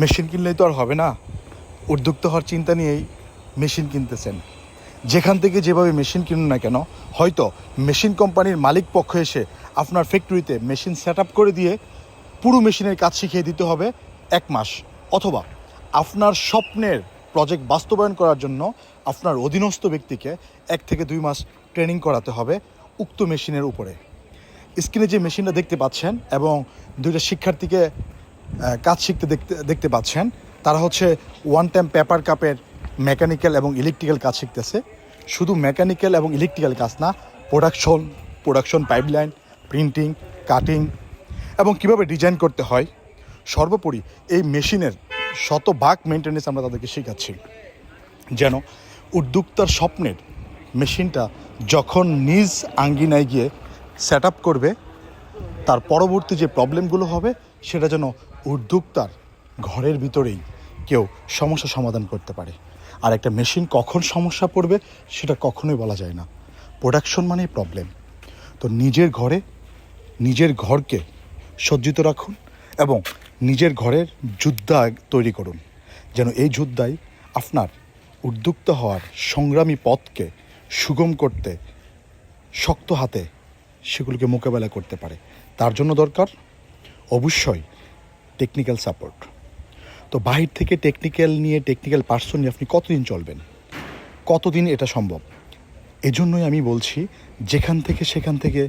Machine কিনলেই তো আর হবে না। উদ্যুক্ত হওয়ার চিন্তা নিয়েই মেশিন কিনতেছেন। যেখান থেকে যেভাবে মেশিন কিনুন না কেন, হয়তো মেশিন কোম্পানির মালিক পক্ষ এসে আপনার ফ্যাক্টরিতে মেশিন সেট করে দিয়ে পুরো মেশিনের কাজ শিখিয়ে দিতে হবে এক মাস। অথবা আপনার স্বপ্নের প্রজেক্ট বাস্তবায়ন করার জন্য আপনার অধীনস্থ ব্যক্তিকে এক থেকে দুই মাস ট্রেনিং করাতে হবে উক্ত মেশিনের উপরে। স্ক্রিনে যে মেশিনটা দেখতে পাচ্ছেন এবং দুইটা শিক্ষার্থীকে কাজ শিখতে দেখতে দেখতে পাচ্ছেন। তারা হচ্ছে ওয়ান টাইম পেপার কাপের মেকানিক্যাল এবং ইলেকট্রিক্যাল কাজ শিখতেছে। শুধু মেকানিক্যাল এবং ইলেকট্রিক্যাল কাজ না production production pipeline printing cutting এবং কীভাবে ডিজাইন করতে হয়। সর্বোপরি এই মেশিনের শতভাগ মেনটেন্যান্স আমরা তাদেরকে শেখাচ্ছি। যেন উদ্যোক্তার স্বপ্নের মেশিনটা যখন নিজ আঙ্গিনায় গিয়ে সেট করবে, তার পরবর্তী যে প্রবলেমগুলো হবে, সেটা যেন উদ্যোক্তার ঘরের ভিতরেই কেউ সমস্যা সমাধান করতে পারে। আর একটা মেশিন কখন সমস্যা পড়বে সেটা কখনোই বলা যায় না। প্রোডাকশন মানেই প্রবলেম। তো নিজের ঘরে, নিজের ঘরকে সজ্জিত রাখুন এবং নিজের ঘরের যুদ্ধা তৈরি করুন। যেন এই যোদ্ধাই আপনার উদ্যুক্ত হওয়ার সংগ্রামী পথকে সুগম করতে, শক্ত হাতে সেগুলোকে মোকাবেলা করতে পারে। তার জন্য দরকার অবশ্যই টেকনিক্যাল সাপোর্ট তো বাহির থেকে টেকনিক্যাল নিয়ে টেকনিক্যাল পার্সন নিয়ে আপনি কতদিন চলবেন? কতদিন এটা সম্ভব? এজন্যই আমি বলছি, যেখান থেকে সেখান থেকে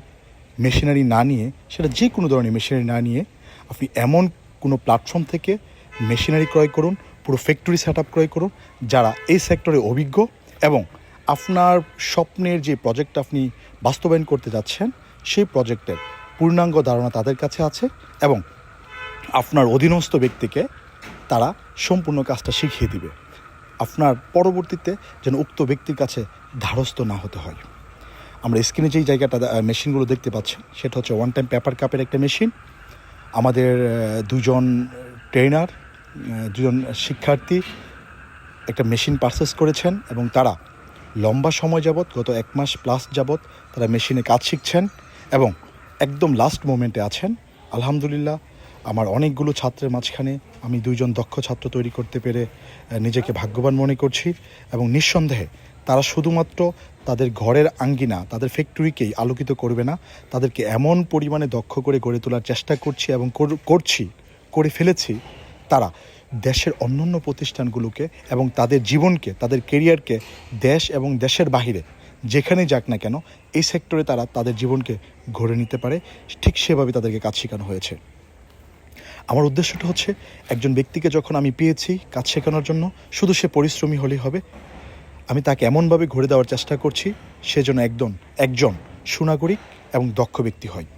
মেশিনারি না নিয়ে, সেটা যে কোনো ধরনের মেশিনারি না নিয়ে আপনি এমন কোনো প্ল্যাটফর্ম থেকে মেশিনারি ক্রয় করুন, পুরো ফ্যাক্টরি সেট ক্রয় করুন, যারা এই সেক্টরে অভিজ্ঞ এবং আপনার স্বপ্নের যে প্রজেক্ট আপনি বাস্তবায়ন করতে যাচ্ছেন, সেই প্রজেক্টের পূর্ণাঙ্গ ধারণা তাদের কাছে আছে এবং আপনার অধীনস্থ ব্যক্তিকে তারা সম্পূর্ণ কাজটা শিখিয়ে দিবে। আপনার পরবর্তীতে যেন উক্ত ব্যক্তির কাছে ধারস্থ না হতে হয়। আমরা স্ক্রিনে যেই জায়গাটা মেশিনগুলো দেখতে পাচ্ছেন সেটা হচ্ছে ওয়ান টাইম পেপার কাপের একটা মেশিন। আমাদের দুজন ট্রেনার দুজন শিক্ষার্থী একটা মেশিন পারচেস করেছেন এবং তারা লম্বা সময় যাবৎ, গত এক মাস প্লাস যাবৎ তারা মেশিনে কাজ শিখছেন এবং একদম লাস্ট মোমেন্টে আছেন। আলহামদুলিল্লাহ আমার অনেকগুলো ছাত্রের মাঝখানে আমি দুইজন দক্ষ ছাত্র তৈরি করতে পেরে নিজেকে ভাগ্যবান মনে করছি এবং নিঃসন্দেহে তারা শুধুমাত্র তাদের ঘরের আঙ্গিনা, তাদের ফ্যাক্টরিকেই আলোকিত করবে না, তাদেরকে এমন পরিমাণে দক্ষ করে গড়ে তোলার চেষ্টা করছি এবং কর- করছি, করে ফেলেছি তারা দেশের অন্যান্য প্রতিষ্ঠানগুলোকে এবং তাদের জীবনকে, তাদের কেরিয়ারকে দেশ এবং দেশের বাহিরে যেখানে যাক না কেন, এই সেক্টরে তারা তাদের জীবনকে গড়ে নিতে পারে। ঠিক সেভাবে তাদেরকে কাজ শেখানো হয়েছে। আমার উদ্দেশ্যটা হচ্ছে একজন ব্যক্তিকে যখন আমি পেয়েছি কাজ শেখানোর জন্য, শুধু সে পরিশ্রমী হলেই হবে। আমি তাকে এমনভাবে ঘুরে দেওয়ার চেষ্টা করছি, সে যেন একজন একজন সুনাগরিক এবং দক্ষ ব্যক্তি হয়।